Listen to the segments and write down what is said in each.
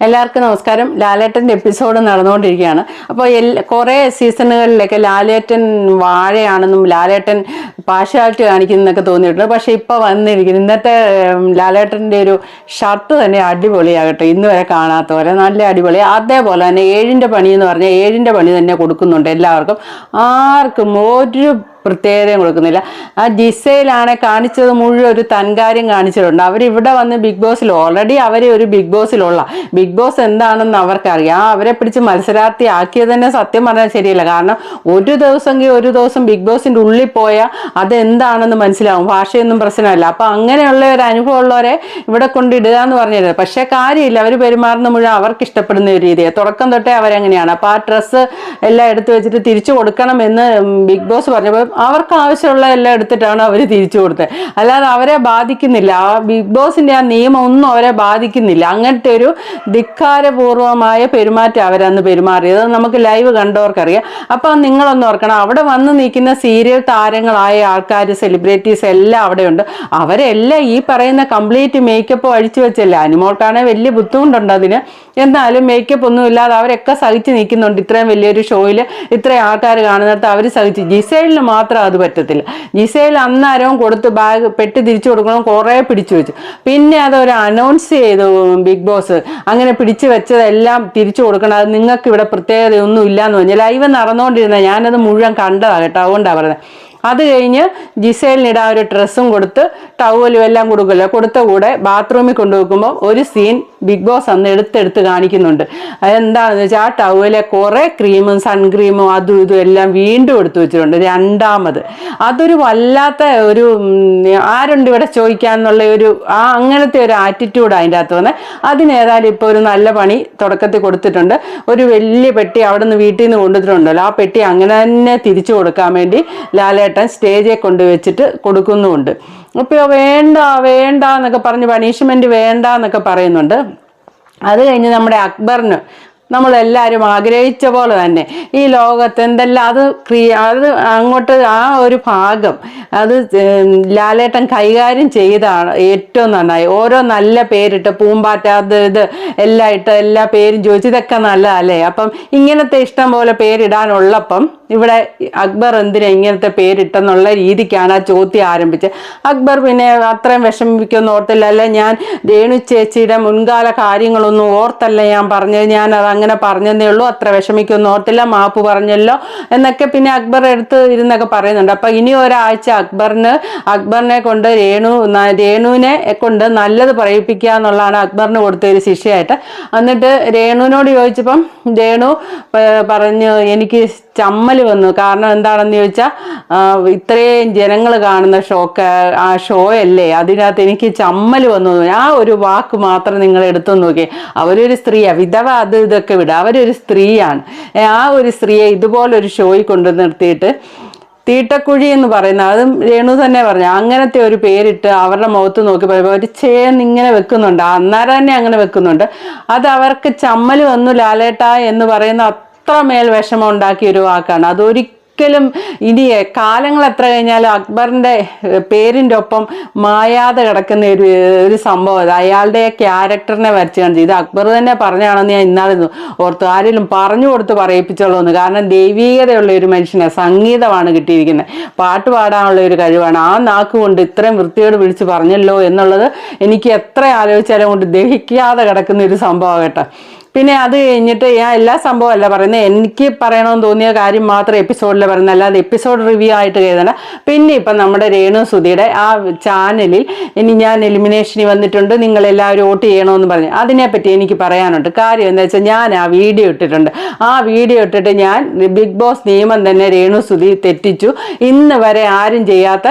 എല്ലാവർക്കും നമസ്കാരം. ലാലേട്ടന്റെ എപ്പിസോഡ് നടന്നുകൊണ്ടിരിക്കുകയാണ്. അപ്പോൾ എൽ കുറേ സീസണുകളിലൊക്കെ ലാലേട്ടൻ വാഴയാണെന്നും ലാലേട്ടൻ പാഷ്വാലിറ്റി കാണിക്കുന്നതൊക്കെ തോന്നിയിട്ടുണ്ട്. പക്ഷേ ഇപ്പോൾ വന്നിരിക്കുന്നു. ഇന്നത്തെ ലാലേട്ടന്റെ ഒരു ഷർട്ട് തന്നെ അടിപൊളിയാകട്ടെ. ഇന്ന് വരെ കാണാത്ത നല്ല അടിപൊളി. അതേപോലെ തന്നെ ഏഴിന്റെ പണി എന്ന് പറഞ്ഞാൽ ഏഴിന്റെ പണി തന്നെ കൊടുക്കുന്നുണ്ട് എല്ലാവർക്കും. ആർക്കും ഒരു പ്രത്യേകതയും കൊടുക്കുന്നില്ല. ആ ജിസയിലാണ് കാണിച്ചത് മുഴുവൻ ഒരു തൻകാര്യം കാണിച്ചിട്ടുണ്ട്. അവരിവിടെ വന്ന് ബിഗ് ബോസിൽ ഓൾറെഡി അവർ ഒരു ബിഗ് ബോസിലുള്ള. ബിഗ് ബോസ് എന്താണെന്ന് അവർക്കറിയാം. അവരെ പിടിച്ച് മത്സരാർത്ഥി ആക്കിയത് തന്നെ സത്യം പറഞ്ഞാൽ ശരിയല്ല. കാരണം ഒരു ദിവസമെങ്കിൽ ഒരു ദിവസം ബിഗ് ബോസിന്റെ ഉള്ളിൽ പോയാൽ അതെന്താണെന്ന് മനസ്സിലാവും. ഭാഷയൊന്നും പ്രശ്നമല്ല. അപ്പം അങ്ങനെയുള്ള ഒരു അനുഭവം ഉള്ളവരെ ഇവിടെ കൊണ്ടിടുക എന്ന് പറഞ്ഞത് പക്ഷേ കാര്യമില്ല. അവർ പെരുമാറുന്ന മുഴുവൻ അവർക്ക് ഇഷ്ടപ്പെടുന്ന ഒരു രീതിയാണ് തുടക്കം തൊട്ടേ അവരങ്ങനെയാണ്. അപ്പോൾ ആ ഡ്രസ്സ് എല്ലാം എടുത്തു വെച്ചിട്ട് തിരിച്ചു കൊടുക്കണം എന്ന് ബിഗ് ബോസ് പറഞ്ഞപ്പോൾ അവർക്ക് ആവശ്യമുള്ള എല്ലാം എടുത്തിട്ടാണ് അവർ തിരിച്ചു കൊടുത്തത് അല്ലാതെ അവരെ ബാധിക്കുന്നില്ല. ആ ബിഗ് ബോസിന്റെ ആ നിയമം ഒന്നും അവരെ ബാധിക്കുന്നില്ല. അങ്ങനത്തെ ഒരു ധിക്കാരപൂർവമായ പെരുമാറ്റം അവരന്ന് പെരുമാറിയത്. നമുക്ക് ലൈവ് കണ്ടവർക്കറിയാം. അപ്പം നിങ്ങളൊന്ന് ഓർക്കണം. അവിടെ വന്ന് നിൽക്കുന്ന സീരിയൽ താരങ്ങളായ ആൾക്കാർ സെലിബ്രിറ്റീസ് എല്ലാം അവിടെയുണ്ട്. അവരെല്ലാം ഈ പറയുന്ന കംപ്ലീറ്റ് മേക്കപ്പ് അഴിച്ചു വെച്ചല്ലേ? അനുമോൾക്കാണെങ്കിൽ വലിയ ബുദ്ധിമുട്ടുണ്ട് അതിന്. എന്നാലും മേക്കപ്പ് ഒന്നും ഇല്ലാതെ അവരൊക്കെ സഹിച്ച് നിൽക്കുന്നുണ്ട്. ഇത്രയും വലിയൊരു ഷോയിൽ ഇത്രയും ആൾക്കാർ കാണുന്നിടത്ത് അവർ സഹിച്ച്. ജിസൈലിന് മാത്രം അത് പറ്റത്തില്ല. ജിസയിൽ അന്നേരവും കൊടുത്ത് ബാഗ് പെട്ടി തിരിച്ചു കൊടുക്കണം കുറേ പിടിച്ചു വെച്ചു. പിന്നെ അതൊരു അനൗൺസ് ചെയ്തു ബിഗ് ബോസ്. അങ്ങനെ പിടിച്ചു വെച്ചതെല്ലാം തിരിച്ചു കൊടുക്കണം. അത് നിങ്ങൾക്ക് ഇവിടെ പ്രത്യേകതയൊന്നും ഇല്ലാന്ന് പറഞ്ഞു. ലൈവ് നടന്നുകൊണ്ടിരുന്ന ഞാനത് മുഴുവൻ കണ്ടതാണ് കേട്ടോ. അതുകൊണ്ടാണ് പറയുന്നത് അത് കഴിഞ്ഞ് ജിസേലിനിടാൻ ഒരു ഡ്രസ്സും കൊടുത്ത് ടവലും എല്ലാം കൊടുക്കില്ല കൊടുത്ത കൂടെ ബാത്റൂമിൽ കൊണ്ടുവെക്കുമ്പോൾ ഒരു സീൻ ബിഗ് ബോസ് അന്ന് എടുത്തെടുത്ത് കാണിക്കുന്നുണ്ട്. അതെന്താണെന്ന് വെച്ചാൽ ആ ടവലെ കുറേ ക്രീമും സൺക്രീമും അതും ഇതും എല്ലാം വീണ്ടും എടുത്തു വെച്ചിട്ടുണ്ട്. രണ്ടാമത് അതൊരു വല്ലാത്ത ഒരു ആരുണ്ട് ഇവിടെ ചോദിക്കാന്നുള്ള ഒരു ആ അങ്ങനത്തെ ഒരു ആറ്റിറ്റ്യൂഡ് അതിന്റെ അകത്ത് വന്ന്. അതിനേതായാലും ഇപ്പോൾ ഒരു നല്ല പണി തുടക്കത്തിൽ കൊടുത്തിട്ടുണ്ട്. ഒരു വലിയ പെട്ടി അവിടെ നിന്ന് വീട്ടിൽ നിന്ന് കൊണ്ടുവന്നിട്ടുണ്ടല്ലോ. ആ പെട്ടി അങ്ങനെ തന്നെ തിരിച്ചു കൊടുക്കാൻ വേണ്ടി ലാലേട്ടൻ സ്റ്റേജിൽ കൊണ്ടുവച്ചിട്ട് കൊടുക്കുന്നുമുണ്ട്. അപ്പോൾ വേണ്ട വേണ്ട എന്നൊക്കെ പറഞ്ഞ് പണിഷ്മെന്റ് വേണ്ട എന്നൊക്കെ പറയുന്നുണ്ട്. അത് കഴിഞ്ഞ് നമ്മുടെ അക്ബറിന് നമ്മളെല്ലാവരും ആഗ്രഹിച്ച പോലെ തന്നെ. ഈ ലോകത്ത് എന്തെല്ലാം അത് ക്രിയ അത് അങ്ങോട്ട് ആ ഒരു ഭാഗം അത് ലാലേട്ടൻ കൈകാര്യം ചെയ്താണ് ഏറ്റവും നന്നായി. ഓരോ നല്ല പേരിട്ട് പൂമ്പാറ്റ അത് ഇത് എല്ലാം ഇട്ട് എല്ലാ പേരും ചോദിച്ചു ഇതൊക്കെ നല്ലതല്ലേ? അപ്പം ഇങ്ങനത്തെ ഇഷ്ടം പോലെ പേരിടാനുള്ളപ്പം ഇവിടെ അക്ബർ എന്തിനാ ഇങ്ങനത്തെ പേരിട്ടെന്നുള്ള രീതിക്കാണ് ആ ചോദ്യം ആരംഭിച്ചത്. അക്ബർ പിന്നെ അത്രയും വിഷമിക്കുമെന്ന് ഓർത്തില്ല. അല്ലെ ഞാൻ രേണു ചേച്ചിയുടെ മുൻകാല കാര്യങ്ങളൊന്നും ഓർത്തല്ല ഞാൻ പറഞ്ഞത്. ഞാൻ അത് അങ്ങനെ പറഞ്ഞതേ ഉള്ളൂ. അത്ര വിഷമിക്കൊന്നും ഓർത്തില്ല. മാപ്പ് പറഞ്ഞല്ലോ എന്നൊക്കെ പിന്നെ അക്ബർ എടുത്ത് ഇരുന്നൊക്കെ പറയുന്നുണ്ട്. അപ്പൊ ഇനി ഒരാഴ്ച അക്ബറിന് അക്ബറിനെ കൊണ്ട് രേണു രേണുവിനെ കൊണ്ട് നല്ലത് പറയിപ്പിക്കുക എന്നുള്ളതാണ് അക്ബറിന് കൊടുത്ത ഒരു ശിക്ഷയായിട്ട്. എന്നിട്ട് രേണുവിനോട് ചോദിച്ചപ്പം രേണു പറഞ്ഞു എനിക്ക് ചമ്മൽ വന്നു. കാരണം എന്താണെന്ന് ചോദിച്ചാൽ ഇത്രയും ജനങ്ങൾ കാണുന്ന ഷോക്ക് ആ ഷോ അല്ലേ അതിനകത്ത് എനിക്ക് ചമ്മൽ വന്നു. ആ ഒരു വാക്ക് മാത്രം നിങ്ങൾ എടുത്തു നോക്കി അവരൊരു സ്ത്രീയാണ് വിധവ അത് ഇതൊക്കെ വിടുക അവരൊരു സ്ത്രീയാണ്. ആ ഒരു സ്ത്രീയെ ഇതുപോലൊരു ഷോയിൽ കൊണ്ടു നിർത്തിയിട്ട് തീട്ടക്കുഴി എന്ന് പറയുന്ന അതും രേണു തന്നെ പറഞ്ഞു. അങ്ങനത്തെ ഒരു പേരിട്ട് അവരുടെ മുഖത്ത് നോക്കി പറയുമ്പോൾ ഒരു ചേന്ന് ഇങ്ങനെ വെക്കുന്നുണ്ട്. അന്നേരം തന്നെ അങ്ങനെ വെക്കുന്നുണ്ട്? അത് അവർക്ക് ചമ്മൽ വന്നു ലാലേട്ട എന്ന് പറയുന്ന അത്രമേൽ വിഷമം ഉണ്ടാക്കിയ ഒരു വാക്കാണ്. അതൊരിക്കലും ഇനി കാലങ്ങൾ എത്ര കഴിഞ്ഞാലും അക്ബറിന്റെ പേരിന്റെ ഒപ്പം മായാതെ കിടക്കുന്ന ഒരു ഒരു സംഭവം അയാളുടെ ക്യാരക്ടറിനെ വരച്ച് കാണിച്ചു ഇത് അക്ബർ തന്നെ പറഞ്ഞാണെന്ന് ഞാൻ ഇന്നാളെ ഓർത്തു. ആരെങ്കിലും പറഞ്ഞു കൊടുത്ത് പറയിപ്പിച്ചോളൂന്ന് കാരണം ദൈവീകതയുള്ള ഒരു മനുഷ്യനെ. സംഗീതമാണ് കിട്ടിയിരിക്കുന്നത്. പാട്ട് പാടാനുള്ള ഒരു കഴിവാണ്. ആ നാക്ക് കൊണ്ട് ഇത്രയും വൃത്തിയോട് വിളിച്ച് പറഞ്ഞല്ലോ എന്നുള്ളത് എനിക്ക് എത്ര ആലോചിച്ചാലും കൊണ്ട് ദഹിക്കാതെ കിടക്കുന്ന ഒരു സംഭവം കേട്ടോ. പിന്നെ അത് കഴിഞ്ഞിട്ട് ഞാൻ എല്ലാ സംഭവമല്ല പറയുന്നത്. എനിക്ക് പറയണമെന്ന് തോന്നിയ കാര്യം മാത്രം എപ്പിസോഡിൽ പറയുന്നത്. അല്ലാതെ എപ്പിസോഡ് റിവ്യൂ ആയിട്ട് എഴുതണ്ട പിന്നെ ഇപ്പം നമ്മുടെ രേണു സുധിയുടെ ആ ചാനലിൽ ഇനി ഞാൻ എലിമിനേഷനിൽ വന്നിട്ടുണ്ട്. നിങ്ങൾ എല്ലാവരും വോട്ട് ചെയ്യണമെന്ന് പറഞ്ഞു. അതിനെപ്പറ്റി എനിക്ക് പറയാനുണ്ട്. കാര്യം എന്താ വെച്ചാൽ ഞാൻ ആ വീഡിയോ ഇട്ടിട്ടുണ്ട്. ആ വീഡിയോ ഇട്ടിട്ട് ഞാൻ ബിഗ് ബോസ് നിയമം തന്നെ രേണു സുധി തെറ്റിച്ചു. ഇന്ന് വരെ ആരും ചെയ്യാത്ത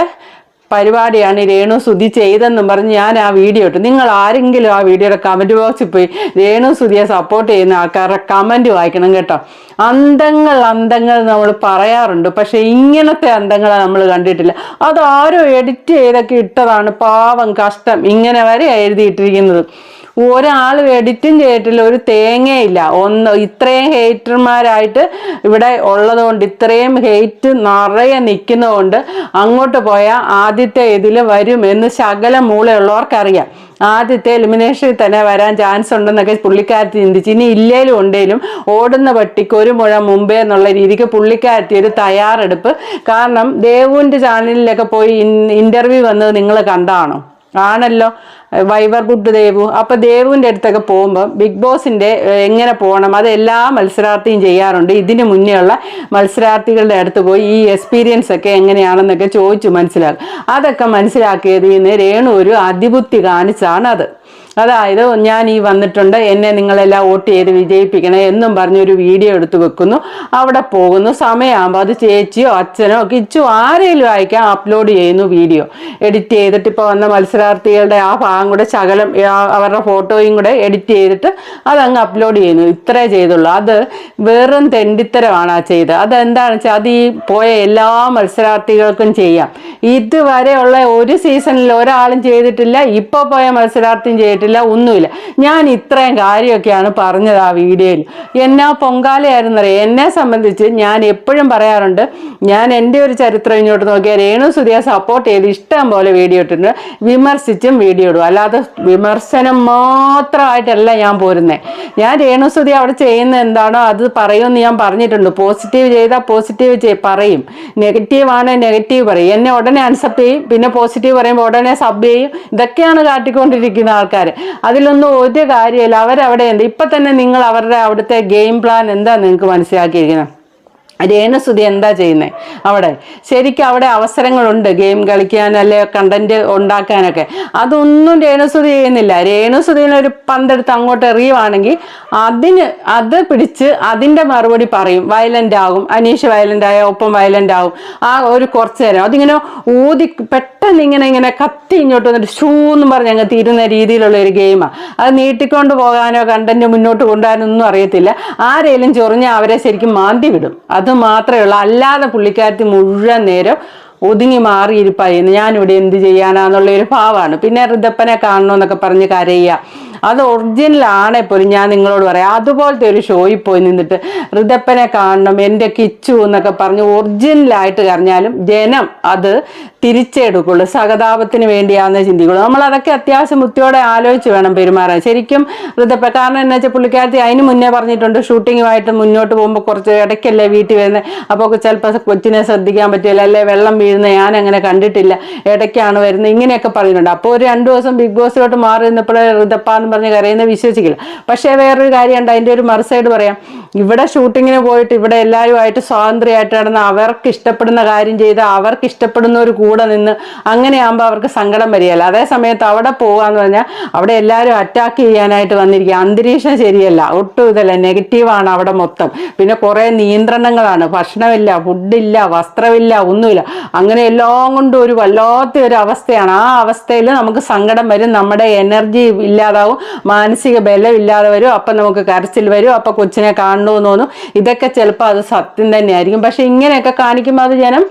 പരിപാടിയാണ് രേണു സുധി ചെയ്തെന്നും പറഞ്ഞ് ഞാൻ ആ വീഡിയോ ഇട്ടു. നിങ്ങൾ ആരെങ്കിലും ആ വീഡിയോയുടെ കമന്റ് ബോക്സിൽ പോയി രേണു സുധിയെ സപ്പോർട്ട് ചെയ്യുന്ന ആൾക്കാരുടെ കമന്റ് വായിക്കണം കേട്ടോ. അന്തങ്ങൾ അന്തങ്ങൾ നമ്മൾ പറയാറുണ്ട്. പക്ഷെ ഇങ്ങനത്തെ അന്തങ്ങളെ നമ്മൾ കണ്ടിട്ടില്ല. അത് ആരോ എഡിറ്റ് ചെയ്തൊക്കെ ഇട്ടതാണ് പാവം കഷ്ടം. ഇങ്ങനെ വരെ എഴുതിയിട്ടിരിക്കുന്നത്. ഒരാൾ എഡിറ്റും ചെയ്തിട്ടില്ല ഒരു തേങ്ങയില്ല. ഒന്ന് ഇത്രയും ഹേറ്റർമാരായിട്ട് ഇവിടെ ഉള്ളതുകൊണ്ട് ഇത്രയും ഹേറ്റ് നിറയെ നിൽക്കുന്നതുകൊണ്ട് അങ്ങോട്ട് പോയാൽ ആദ്യത്തെ ഇതിൽ വരും എന്ന് ശകല മൂളയുള്ളവർക്കറിയാം. ആദ്യത്തെ എലിമിനേഷനിൽ തന്നെ വരാൻ ചാൻസ് ഉണ്ടെന്നൊക്കെ പുള്ളിക്കാരത്തി ചിന്തിച്ച്. ഇനി ഇല്ലേലും ഉണ്ടേലും ഓടുന്ന പട്ടിക്ക് ഒരു മുഴ മുമ്പേ എന്നുള്ള രീതിക്ക് പുള്ളിക്കാരത്തി ഒരു തയ്യാറെടുപ്പ്. കാരണം ദേവുവിന്റെ ചാനലിലൊക്കെ പോയി ഇന്റർവ്യൂ വന്നത് നിങ്ങൾ കണ്ടാണോ? ആണല്ലോ. വൈവർ ബുദ്ധ ദേവു. അപ്പൊ ദേവുവിന്റെ അടുത്തൊക്കെ പോകുമ്പോൾ ബിഗ് ബോസിന്റെ എങ്ങനെ പോകണം അത് എല്ലാ മത്സരാർത്ഥിയും ചെയ്യാറുണ്ട്. ഇതിന് മുന്നേ ഉള്ള മത്സരാർത്ഥികളുടെ അടുത്ത് പോയി ഈ എക്സ്പീരിയൻസ് ഒക്കെ എങ്ങനെയാണെന്നൊക്കെ ചോദിച്ചു മനസ്സിലാക്കും. അതൊക്കെ മനസ്സിലാക്കിയതിൽ നിന്ന് രേണു ഒരു അതിബുദ്ധി കാണിച്ചാണ് അത് അതായത് ഞാൻ ഈ വന്നിട്ടുണ്ട് എന്നെ നിങ്ങളെല്ലാം വോട്ട് ചെയ്ത് വിജയിപ്പിക്കണം എന്നും പറഞ്ഞൊരു വീഡിയോ എടുത്തു വെക്കുന്നു. അവിടെ പോകുന്നു സമയമാകുമ്പോൾ അത് ചേച്ചിയോ അച്ഛനോ കിച്ചു ആരെങ്കിലും അയക്കാം അപ്ലോഡ് ചെയ്യുന്നു വീഡിയോ. എഡിറ്റ് ചെയ്തിട്ട് ഇപ്പോൾ വന്ന മത്സരാർത്ഥികളുടെ ആ ഭാഗം കൂടെ ശകലം അവരുടെ ഫോട്ടോയും കൂടെ എഡിറ്റ് ചെയ്തിട്ട് അതങ്ങ് അപ്ലോഡ് ചെയ്യുന്നു. ഇത്രേ ചെയ്തുള്ളൂ. അത് വെറും തെണ്ടിത്തരമാണ് ആ ചെയ്ത് അതെന്താണെന്ന് വെച്ചാൽ അത് ഈ പോയ എല്ലാ മത്സരാർത്ഥികൾക്കും ചെയ്യാം. ഇതുവരെയുള്ള ഒരു സീസണിൽ ഒരാളും ചെയ്തിട്ടില്ല ഇപ്പോൾ പോയ മത്സരാർത്ഥിയും ചെയ്തിട്ടില്ല ഒന്നുമില്ല. ഞാൻ ഇത്രയും കാര്യമൊക്കെയാണ് പറഞ്ഞത് ആ വീഡിയോയിൽ. എന്നാ പൊങ്കാലയായിരുന്നറിയാം? എന്നെ സംബന്ധിച്ച് ഞാൻ എപ്പോഴും പറയാറുണ്ട് ഞാൻ എന്റെ ഒരു ചരിത്രം ഇങ്ങോട്ട് നോക്കിയാൽ രേണു സുധിയെ സപ്പോർട്ട് ചെയ്ത് ഇഷ്ടം പോലെ വീഡിയോ ഇട്ടിട്ടുണ്ട്. വിമർശിച്ചും വീഡിയോ ഇടും. അല്ലാതെ വിമർശനം മാത്രമായിട്ടല്ല ഞാൻ പോരുന്നത് ഞാൻ രേണുസുതി അവിടെ ചെയ്യുന്ന എന്താണോ അത് പറയുമെന്ന് ഞാൻ പറഞ്ഞിട്ടുണ്ട്. പോസിറ്റീവ് ചെയ്താൽ പോസിറ്റീവ് ചെയ് പറയും. നെഗറ്റീവ് ആണെങ്കിൽ നെഗറ്റീവ് പറയും. എന്നെ ഉടനെ അൺസപ്പ് ചെയ്യും. പിന്നെ പോസിറ്റീവ് പറയുമ്പോൾ ഉടനെ സബ് ചെയ്യും. ഇതൊക്കെയാണ് കാട്ടിക്കൊണ്ടിരിക്കുന്ന ആൾക്കാർ അതിലൊന്നും ഒരു കാര്യമില്ല. അവരവിടെ ഉണ്ട് ഇപ്പം തന്നെ നിങ്ങൾ അവരുടെ അവിടുത്തെ ഗെയിം പ്ലാൻ എന്താ നിങ്ങൾക്ക് മനസ്സിലാക്കിയിരിക്കുന്നത്? രേണുസുതി എന്താ ചെയ്യുന്നത് അവിടെ. ശരിക്കും അവിടെ അവസരങ്ങളുണ്ട്. ഗെയിം കളിക്കാൻ അല്ലെ കണ്ടന്റ് ഉണ്ടാക്കാനൊക്കെ. അതൊന്നും രേണുസുതി ചെയ്യുന്നില്ല. രേണുസുതിനെ പന്തെടുത്ത് അങ്ങോട്ട് എറിയുവാണെങ്കിൽ അതിന് അത് പിടിച്ച് അതിന്റെ മറുപടി പറയും. വയലന്റ് ആകും. അനീഷ് വയലന്റ് ആയ ഒപ്പം വയലന്റ് ആകും. ആ ഒരു കുറച്ച് നേരം. അതിങ്ങനെ ഊതി പെട്ടെന്ന് ഇങ്ങനെ ഇങ്ങനെ കത്തി ഇങ്ങോട്ട് വന്നിട്ട് ഷൂ എന്ന് പറഞ്ഞ് അങ്ങ് തീരുന്ന രീതിയിലുള്ള ഒരു ഗെയിമാണ് അത് നീട്ടിക്കൊണ്ട് പോകാനോ കണ്ടന്റ് മുന്നോട്ട് കൊണ്ടുപോകാനോ ഒന്നും അറിയത്തില്ല. ആരേലും ചൊറിഞ്ഞ് അവരെ ശരിക്കും മാന്തി വിടും. അത് മാത്രമേ ഉള്ളൂ. അല്ലാതെ പുള്ളിക്കാരത്തി മുഴുവൻ നേരം ഒതുങ്ങി മാറിയിരിപ്പായിരുന്നു ഞാനിവിടെ എന്ത് ചെയ്യാനാന്നുള്ള ഒരു ഭാവമാണ് പിന്നെ ഋതപ്പനെ കാണണമെന്നൊക്കെ പറഞ്ഞ് കരയുക. അത് ഒറിജിനലാണെ പോലും ഞാൻ നിങ്ങളോട് പറയാം. അതുപോലത്തെ ഒരു ഷോയിൽ പോയി നിന്നിട്ട് ഋതപ്പനെ കാണണം എന്റെ കിച്ചു എന്നൊക്കെ പറഞ്ഞ് ഒറിജിനലായിട്ട് കരഞ്ഞാലും ജനം അത് തിരിച്ചെടുക്കുള്ളൂ. സഹതാപത്തിന് വേണ്ടിയാണെന്ന് ചിന്തിക്കുള്ളൂ. നമ്മൾ അതൊക്കെ അത്യാവശ്യം ബുദ്ധിയോടെ ആലോചിച്ച് വേണം പെരുമാറാൻ. ശരിക്കും ഋതപ്പ കാരണം എന്നാ വെച്ചാൽ പുള്ളിക്കാരത്തി അതിന് മുന്നേ പറഞ്ഞിട്ടുണ്ട് ഷൂട്ടിങ്ങുമായിട്ട് മുന്നോട്ട് പോകുമ്പോൾ കുറച്ച് ഇടയ്ക്കല്ലേ വീട്ടിൽ വരുന്നത് അപ്പോൾ ചിലപ്പോൾ കൊച്ചിനെ ശ്രദ്ധിക്കാൻ പറ്റില്ല അല്ലെ? വെള്ളം വീഴുന്ന ഞാൻ അങ്ങനെ കണ്ടിട്ടില്ല. ഇടയ്ക്കാണ് വരുന്നത്. ഇങ്ങനെയൊക്കെ പറയുന്നുണ്ട്. അപ്പോൾ ഒരു രണ്ട് ദിവസം ബിഗ് ബോസിലോട്ട് മാറി നിന്നപ്പോഴേ ഋതപ്പ എന്ന് പറഞ്ഞ് കരയുന്ന വിശ്വസിക്കില്ല. പക്ഷേ വേറൊരു കാര്യമുണ്ട് അതിന്റെ ഒരു മറുസൈഡ് പറയാം. ഇവിടെ ഷൂട്ടിങ്ങിന് പോയിട്ട് ഇവിടെ എല്ലാവരുമായിട്ട് സ്വാതന്ത്ര്യമായിട്ട് നടന്ന് അവർക്ക് ഇഷ്ടപ്പെടുന്ന കാര്യം ചെയ്ത് അവർക്ക് ഇഷ്ടപ്പെടുന്നവർ കൂടെ നിന്ന് അങ്ങനെയാകുമ്പോൾ അവർക്ക് സങ്കടം വരികയല്ല. അതേ സമയത്ത് അവിടെ പോകാന്ന് പറഞ്ഞാൽ അവിടെ എല്ലാവരും അറ്റാക്ക് ചെയ്യാനായിട്ട് വന്നിരിക്കുക. അന്തരീക്ഷം ശരിയല്ല. ഒട്ടും ഇതല്ല. നെഗറ്റീവാണ് അവിടെ മൊത്തം. പിന്നെ കുറേ നിയന്ത്രണങ്ങളാണ്. ഭക്ഷണമില്ല ഫുഡില്ല വസ്ത്രമില്ല ഒന്നുമില്ല. അങ്ങനെ എല്ലാം കൊണ്ടും ഒരു വല്ലാത്ത ഒരു അവസ്ഥയാണ്. ആ അവസ്ഥയിൽ നമുക്ക് സങ്കടം വരും. നമ്മുടെ എനർജി ഇല്ലാതാവും. മാനസിക ബലം ഇല്ലാതെ വരും. അപ്പം നമുക്ക് കരച്ചിൽ വരും. അപ്പം കൊച്ചിനെ കാണണമെന്ന് തോന്നും ഇതൊക്കെ ചിലപ്പോൾ അത് സത്യം തന്നെയായിരിക്കും. പക്ഷെ ഇങ്ങനെയൊക്കെ കാണിക്കുമ്പോൾ അത് ജനം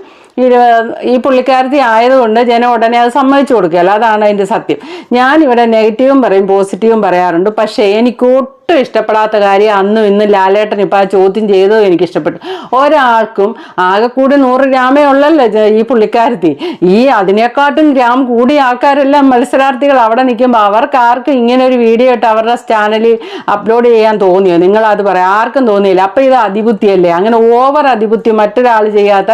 ഈ പുള്ളിക്കാരത്തി ആയതുകൊണ്ട് ജനം ഉടനെ അത് സമ്മതിച്ചു കൊടുക്കുകയല്ല. അതാണ് അതിന്റെ സത്യം. ഞാനിവിടെ നെഗറ്റീവും പറയും പോസിറ്റീവും പറയാറുണ്ട്. പക്ഷേ എനിക്ക് ഒട്ടും ഇഷ്ടപ്പെടാത്ത കാര്യം അന്നും ഇന്നും ലാലേട്ടൻ ഇപ്പം ആ ചോദ്യം ചെയ്തത് എനിക്ക് ഇഷ്ടപ്പെട്ടു ഒരാൾക്കും ആകെ കൂടി നൂറ് ഗ്രാമേ ഉള്ളല്ലോ ഈ പുള്ളിക്കാരത്തി. ഈ അതിനെക്കാട്ടും ഗ്രാം കൂടിയ ആൾക്കാരെല്ലാം മത്സരാർത്ഥികൾ അവിടെ നിൽക്കുമ്പോൾ അവർക്ക് ആർക്കും ഇങ്ങനെ ഒരു വീഡിയോ ഇട്ട് അവരുടെ ചാനലിൽ അപ്ലോഡ് ചെയ്യാൻ തോന്നിയോ? നിങ്ങൾ അത് പറയാം. ആർക്കും തോന്നിയില്ല. അപ്പം ഇത് അതിബുദ്ധിയല്ലേ? അങ്ങനെ ഓവർ അതിബുദ്ധി മറ്റൊരാൾ ചെയ്യാത്ത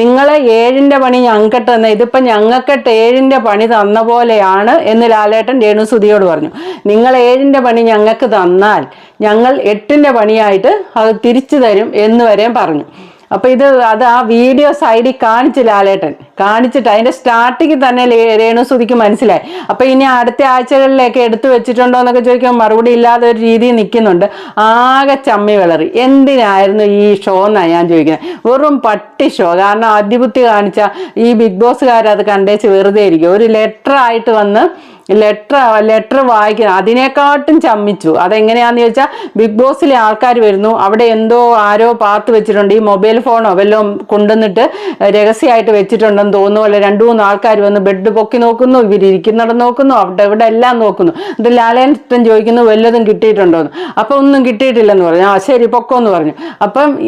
നിങ്ങളെ ഏഴിന്റെ പണി ഞങ്ങൾക്കിട്ട് തന്ന ഇതിപ്പം ഞങ്ങൾക്കിട്ട് ഏഴിന്റെ പണി തന്ന പോലെയാണ് എന്ന് ലാലേട്ടൻ രേണുസുതിയോട് പറഞ്ഞു. നിങ്ങൾ ഏഴിന്റെ പണി ഞങ്ങൾക്ക് തന്നാൽ ഞങ്ങൾ എട്ടിന്റെ പണിയായിട്ട് അത് തിരിച്ചു തരും എന്ന് വരെയും പറഞ്ഞു. അപ്പൊ ഇത് അത് ആ വീഡിയോ സൈഡിൽ കാണിച്ചു ലാലേട്ടൻ. കാണിച്ചിട്ട് അതിന്റെ സ്റ്റാർട്ടിങ് തന്നെ രേണുസുതിക്ക് മനസ്സിലായി. അപ്പൊ ഇനി അടുത്ത ആഴ്ചകളിലേക്ക് എടുത്തു വെച്ചിട്ടുണ്ടോ എന്നൊക്കെ ചോദിക്കുമ്പോൾ മറുപടി ഇല്ലാതെ ഒരു രീതിയിൽ നിൽക്കുന്നുണ്ട്. ആകെ ചമ്മി വിളറി. എന്തിനായിരുന്നു ഈ ഷോ എന്നാ ഞാൻ ചോദിക്കുന്നത്. വെറും പട്ടി ഷോ കാരണം അതിബുദ്ധി കാണിച്ച ഈ ബിഗ് ബോസുകാർ അത് കണ്ടേച്ച് വെറുതെ ഇരിക്കും. ഒരു ലെറ്റർ ആയിട്ട് വന്ന് ലെറ്റർ ലെറ്റർ വായിക്കുന്നത് അതിനെക്കാട്ടും ചമ്മിച്ചു. അതെങ്ങനെയാണെന്ന് ചോദിച്ചാൽ ബിഗ് ബോസിലെ ആൾക്കാർ വരുന്നു. അവിടെ എന്തോ ആരോ പാത്ത് വെച്ചിട്ടുണ്ട്. ഈ മൊബൈൽ ഫോണോ വല്ലതും കൊണ്ടുവന്നിട്ട് രഹസ്യമായിട്ട് വെച്ചിട്ടുണ്ടെന്ന് തോന്നുന്നു. അല്ലെ രണ്ടു മൂന്ന് ആൾക്കാർ വന്ന് ബെഡ് പൊക്കി നോക്കുന്നു. ഇവർ ഇരിക്കുന്നിടം നോക്കുന്നു. അവിടെ ഇവിടെ എല്ലാം നോക്കുന്നു. ഇത് ലാലേട്ടൻ ചോദിക്കുന്നു വല്ലതും കിട്ടിയിട്ടുണ്ടോ? എന്ന്. അപ്പം ഒന്നും കിട്ടിയിട്ടില്ലെന്ന് പറഞ്ഞു. ആ ശരി പൊക്കോന്ന് പറഞ്ഞു. അപ്പം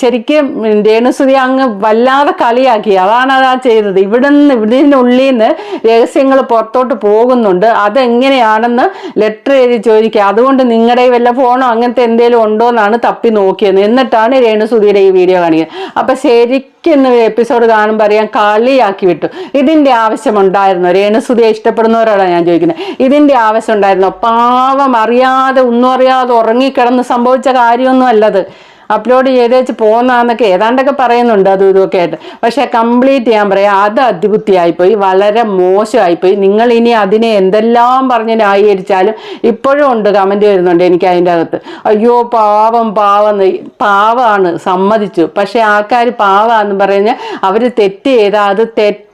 ശരിക്കും രേണുസുതി അങ്ങ് വല്ലാതെ കളിയാക്കി. അതാണ് അതാ ചെയ്തത്. ഇവിടെ നിന്ന് ഇവിടെ ഉള്ളിൽ നിന്ന് രഹസ്യങ്ങൾ പുറത്തോട്ട് പുറത്തോട്ട് പോകുന്നുണ്ട്. അതെങ്ങനെയാണെന്ന് ലെറ്റർ എഴുതി ചോദിക്കുക. അതുകൊണ്ട് നിങ്ങളുടെ വല്ല ഫോണോ അങ്ങനത്തെ എന്തെങ്കിലും ഉണ്ടോ എന്നാണ് തപ്പി നോക്കിയത്. എന്നിട്ടാണ് രേണുസുതിയുടെ ഈ വീഡിയോ കാണിക്കുന്നത്. അപ്പൊ ശരിക്കും എപ്പിസോഡ് കാണുമ്പോൾ അറിയാം കളിയാക്കി വിട്ടു. ഇതിന്റെ ആവശ്യമുണ്ടായിരുന്നോ രേണുസുധിയെ ഇഷ്ടപ്പെടുന്നവരോടാണ് ഞാൻ ചോദിക്കുന്നത്. ഇതിന്റെ ആവശ്യം ഉണ്ടായിരുന്നോ? പാവം അറിയാതെ ഒന്നും അറിയാതെ ഉറങ്ങിക്കിടന്ന് സംഭവിച്ച കാര്യമൊന്നും അല്ലത്. അപ്ലോഡ് ചെയ്ത് വെച്ച് പോകുന്നതെന്നൊക്കെ ഏതാണ്ടൊക്കെ പറയുന്നുണ്ട് അതും ഇതുമൊക്കെ ആയിട്ട്. പക്ഷേ കംപ്ലീറ്റ് ചെയ്യാൻ പറയാം അത് അതിബുദ്ധിയായിപ്പോയി വളരെ മോശമായിപ്പോയി. നിങ്ങൾ ഇനി അതിനെ എന്തെല്ലാം പറഞ്ഞ് ന്യായീകരിച്ചാലും ഇപ്പോഴും ഉണ്ട് കമന്റ് വരുന്നുണ്ട് എനിക്ക് അതിന്റെ അകത്ത്. അയ്യോ പാവം പാവം പാവമാണ് സമ്മതിച്ചു. പക്ഷെ ആൾക്കാർ പാവാന്ന് പറഞ്ഞ് അവർ തെറ്റ് ചെയ്താൽ അത്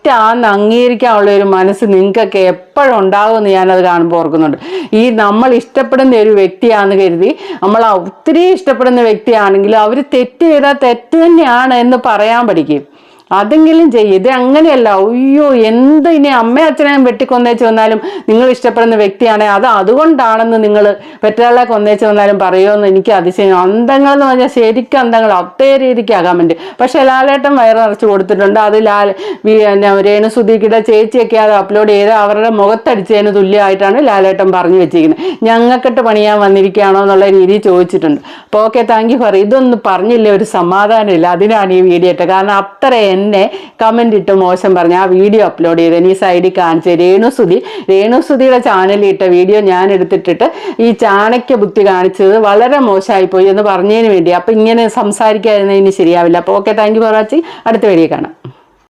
തെറ്റാന്ന് അംഗീകരിക്കാനുള്ള ഒരു മനസ്സ് നിങ്ങൾക്കൊക്കെ എപ്പോഴും ഉണ്ടാകുമെന്ന് ഞാനത് കാണുമ്പോൾ ഓർക്കുന്നുണ്ട്. ഈ നമ്മൾ ഇഷ്ടപ്പെടുന്ന ഒരു വ്യക്തിയാന്ന് കരുതി നമ്മൾ ഒത്തിരി ഇഷ്ടപ്പെടുന്ന വ്യക്തിയാണെങ്കിലും അവർ തെറ്റ് ചെയ്താൽ തെറ്റ് തന്നെയാണ് എന്ന് പറയാൻ പഠിക്കും. അതെങ്കിലും ചെയ്യും. ഇത് അങ്ങനെയല്ല. അയ്യോ എന്ത് ഇനി അമ്മ അച്ഛനെയും വെട്ടിക്കൊന്നേച്ച് വന്നാലും നിങ്ങൾ ഇഷ്ടപ്പെടുന്ന വ്യക്തിയാണെങ്കിൽ അത് അതുകൊണ്ടാണെന്ന് നിങ്ങൾ പെറ്റാളെ കൊന്നേച്ച് വന്നാലും പറയുമെന്ന് എനിക്ക് അതിശയം. അന്തങ്ങൾ എന്ന് പറഞ്ഞാൽ ശരിക്കും അന്തങ്ങൾ അതേ ആകാൻ വേണ്ടി. പക്ഷെ ലാലേട്ടൻ വയറ് നിറച്ച് കൊടുത്തിട്ടുണ്ട്. അത് ലാൽ വി- പിന്നെ രേണു സുധീക്കിയുടെ ചേച്ചിയൊക്കെ അത് അപ്ലോഡ് ചെയ്ത് അവരുടെ മുഖത്തടിച്ചതിന് തുല്യമായിട്ടാണ് ലാലേട്ടൻ പറഞ്ഞു വെച്ചിരിക്കുന്നത്. ഞങ്ങൾക്കിട്ട് പണിയാൻ വന്നിരിക്കുകയാണോ എന്നുള്ള രീതി ചോദിച്ചിട്ടുണ്ട്. അപ്പോൾ ഓക്കെ താങ്ക് യു ഫോർ ഇതൊന്നും പറഞ്ഞില്ല ഒരു സമാധാനമില്ല. അതിനാണ് ഈ വീഡിയോ കാരണം അത്ര എന്നെ കമന്റ് ഇട്ട് മോശം പറഞ്ഞ ആ വീഡിയോ അപ്ലോഡ് ചെയ്ത് ഈ സൈഡിൽ കാണിച്ച് രേണുസുതി രേണുസുതിയുടെ ചാനലിൽ ഇട്ട വീഡിയോ ഞാൻ എടുത്തിട്ടിട്ട് ഈ ചാണക്യ ബുദ്ധി കാണിച്ചത് വളരെ മോശമായിപ്പോയി എന്ന് പറഞ്ഞതിന് വേണ്ടി. അപ്പം ഇങ്ങനെ സംസാരിക്കാതിരുന്നതിന് ശരിയാവില്ല. അപ്പോൾ okay thank you for watching അടുത്ത വീഡിയോ കാണാം.